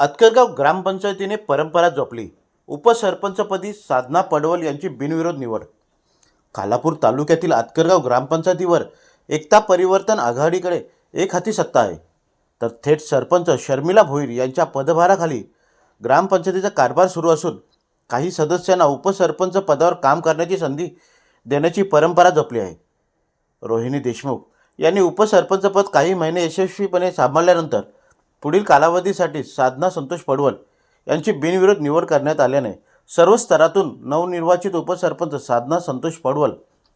अतकरगाव ग्रामपंचायतीने परंपरा जपली. उपसरपंचपदी साधना पडवल यांची बिनविरोध निवड. खालापूर तालुक्यातील अतकरगाव ग्रामपंचायतीवर एकता परिवर्तन आघाडीकडे एक हाती सत्ता आहे. तर थेट सरपंच शर्मिला भोईर यांच्या पदभाराखाली ग्रामपंचायतीचा कारभार सुरू असून काही सदस्यांना उपसरपंच पदावर काम करण्याची संधी देण्याची परंपरा जपली आहे. रोहिणी देशमुख यांनी उपसरपंचपद काही महिने यशस्वीपणे सांभाळल्यानंतर पुढील कालावधीसाठी साधना संतोष पडवल यांची बिनविरोध निवड करण्यात आल्याने सर्व स्तरातून नवनिर्वाचित उपसरपंच साधना संतोष पडवल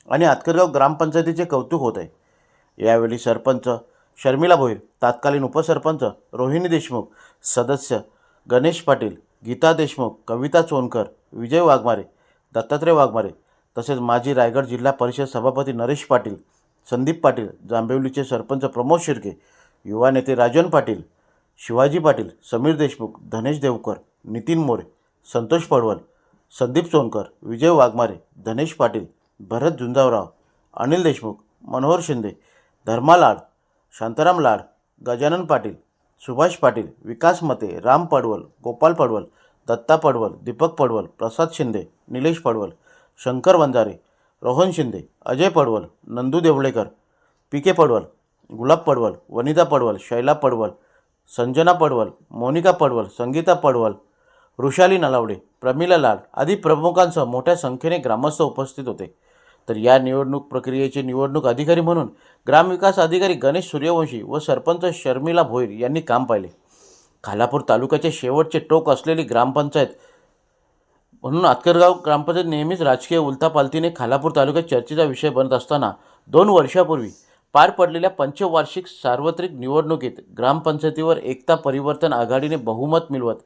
आणि आतकरगाव ग्रामपंचायतीचे कौतुक होत आहे. यावेळी सरपंच शर्मिला भोईर तात्कालीन उपसरपंच रोहिणी देशमुख सदस्य गणेश पाटील गीता देशमुख कविता चोनकर विजय वाघमारे दत्तात्रय वाघमारे तसेच माजी रायगड जिल्हा परिषद सभापती नरेश पाटील संदीप पाटील जांबेवलीचे सरपंच प्रमोद शिर्के युवा नेते राजन पाटील शिवाजी पाटील समीर देशमुख धनेश देवकर नितीन मोरे संतोष पडवल संदीप सोनकर विजय वाघमारे धनेश पाटील भरत झुंजावराव अनिल देशमुख मनोहर शिंदे धर्मा लाड शांताराम लाड गजानन पाटील सुभाष पाटील विकास मते राम पडवल गोपाल पडवल दत्ता पडवल दीपक पडवल प्रसाद शिंदे निलेश पडवल शंकर वंजारे रोहन शिंदे अजय पडवल नंदू देवळेकर पी के पडवल गुलाब पडवल वनिता पडवल शैला पडवल संजना पडवल मोनिका पडवल संगीता पडवल वृषाली नलावडे प्रमिला लाड आदी प्रमुखांसह मोठ्या संख्येने ग्रामस्थ उपस्थित होते. तर या निवडणूक प्रक्रियेचे निवडणूक अधिकारी म्हणून ग्रामविकास अधिकारी गणेश सूर्यवंशी व सरपंच शर्मिला भोईर यांनी काम पाहिले. खालापूर तालुक्याचे शेवटचे टोक असलेली ग्रामपंचायत म्हणून आतकरगाव ग्रामपंचायत नेहमीच राजकीय उलथापालथीने खालापूर तालुक्यात चर्चेचा विषय बनत असताना दोन वर्षापूर्वी पार पडलेल्या पंचवार्षिक सार्वत्रिक निवडणुकीत ग्रामपंचायतीवर एकता परिवर्तन आघाडीने बहुमत मिळवत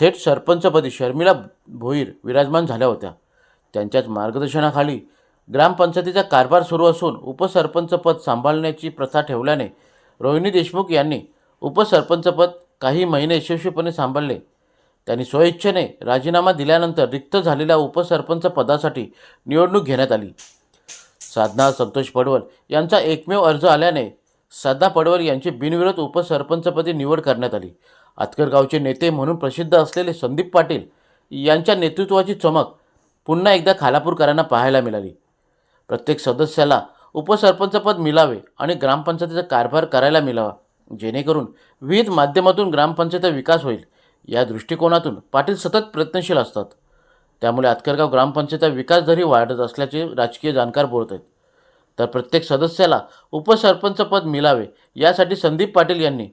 थेट सरपंचपदी शर्मिला भोईर विराजमान झाल्या होत्या. त्यांच्याच मार्गदर्शनाखाली ग्रामपंचायतीचा कारभार सुरू असून उपसरपंचपद सांभाळण्याची प्रथा ठेवल्याने रोहिणी देशमुख यांनी उपसरपंचपद काही महिने यशस्वीपणे सांभाळले. त्यांनी स्वइच्छेने राजीनामा दिल्यानंतर रिक्त झालेल्या उपसरपंच पदासाठी निवडणूक घेण्यात आली. साधना संतोष पडवल यांचा एकमेव अर्ज आल्याने साधना पडवल यांची बिनविरोध उपसरपंचपदी निवड करण्यात आली. आतकरगावचे नेते म्हणून प्रसिद्ध असलेले संदीप पाटील यांच्या नेतृत्वाची चमक पुन्हा एकदा खालापूरकरांना पाहायला मिळाली. प्रत्येक सदस्याला उपसरपंचपद मिळावे आणि ग्रामपंचायतीचा कारभार करायला मिळावा जेणेकरून विविध माध्यमातून ग्रामपंचायतीचा विकास होईल. या दृष्टिकोनातून पाटील सतत प्रयत्नशील असतात. त्यामुळे आतकरगाव ग्रामपंचायतचा विकास जरी वाढत असल्याचे राजकीय जाणकार बोलत आहेत तर प्रत्येक सदस्याला उपसरपंचपद मिळावे यासाठी संदीप पाटील यांनी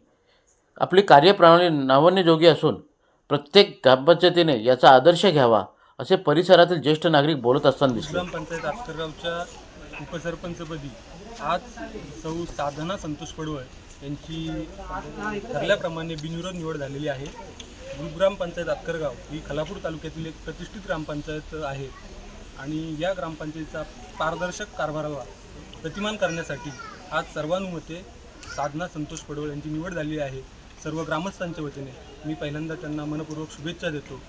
आपली कार्यप्रणाली नावन्यजोगी असून प्रत्येक ग्रामपंचायतीने याचा आदर्श घ्यावा असे परिसरातील ज्येष्ठ नागरिक बोलत असताना दिसले. ग्रामपंचायत आतकरगावच्या उपसरपंचपदी आज सौ साधना संतोष पडवळ यांची ठरल्याप्रमाणे बिनविरोध निवड झालेली आहे. ग्रामपंचायत आतकरगाव ही खलापूर तालुक्यातील एक प्रतिष्ठित ग्रामपंचायत आहे. आणि या ग्रामपंचायतीचा पारदर्शक कारभाराला प्रतिमान करण्यासाठी आज सर्वानुमते साधना संतोष पडवळ यांची निवड झाली आहे. सर्व ग्रामस्थांच्या वतीने मी पहिल्यांदा त्यांना मनपूर्वक शुभेच्छा देतो.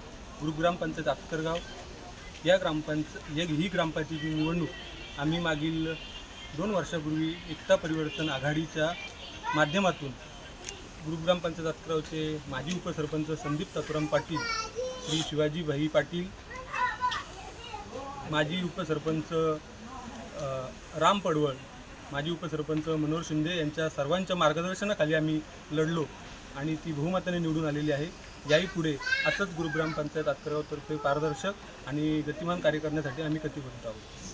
ग्रामपंचायत आतकरगाव या ग्रामपंच ही ग्रामपंचायतीची निवडणूक आम्ही मागील दोन वर्षापूर्वी एकता परिवर्तन आघाडीच्या माध्यमातून गुरुग्रामपंचायत आतकरावचे माजी उपसरपंच संदीप तत्वराम पाटील श्री शिवाजी भाई पाटील माजी उपसरपंच राम पडवळ माजी उपसरपंच मनोहर शिंदे यांच्या सर्वांच्या मार्गदर्शनाखाली आम्ही लढलो आणि ती बहुमताने निवडून आलेली आहे. याही पुढे असंच गुरुग्रामपंचायत आतकरावतर्फे पारदर्शक आणि गतिमान कार्य करण्यासाठी आम्ही कटिबद्ध आहोत.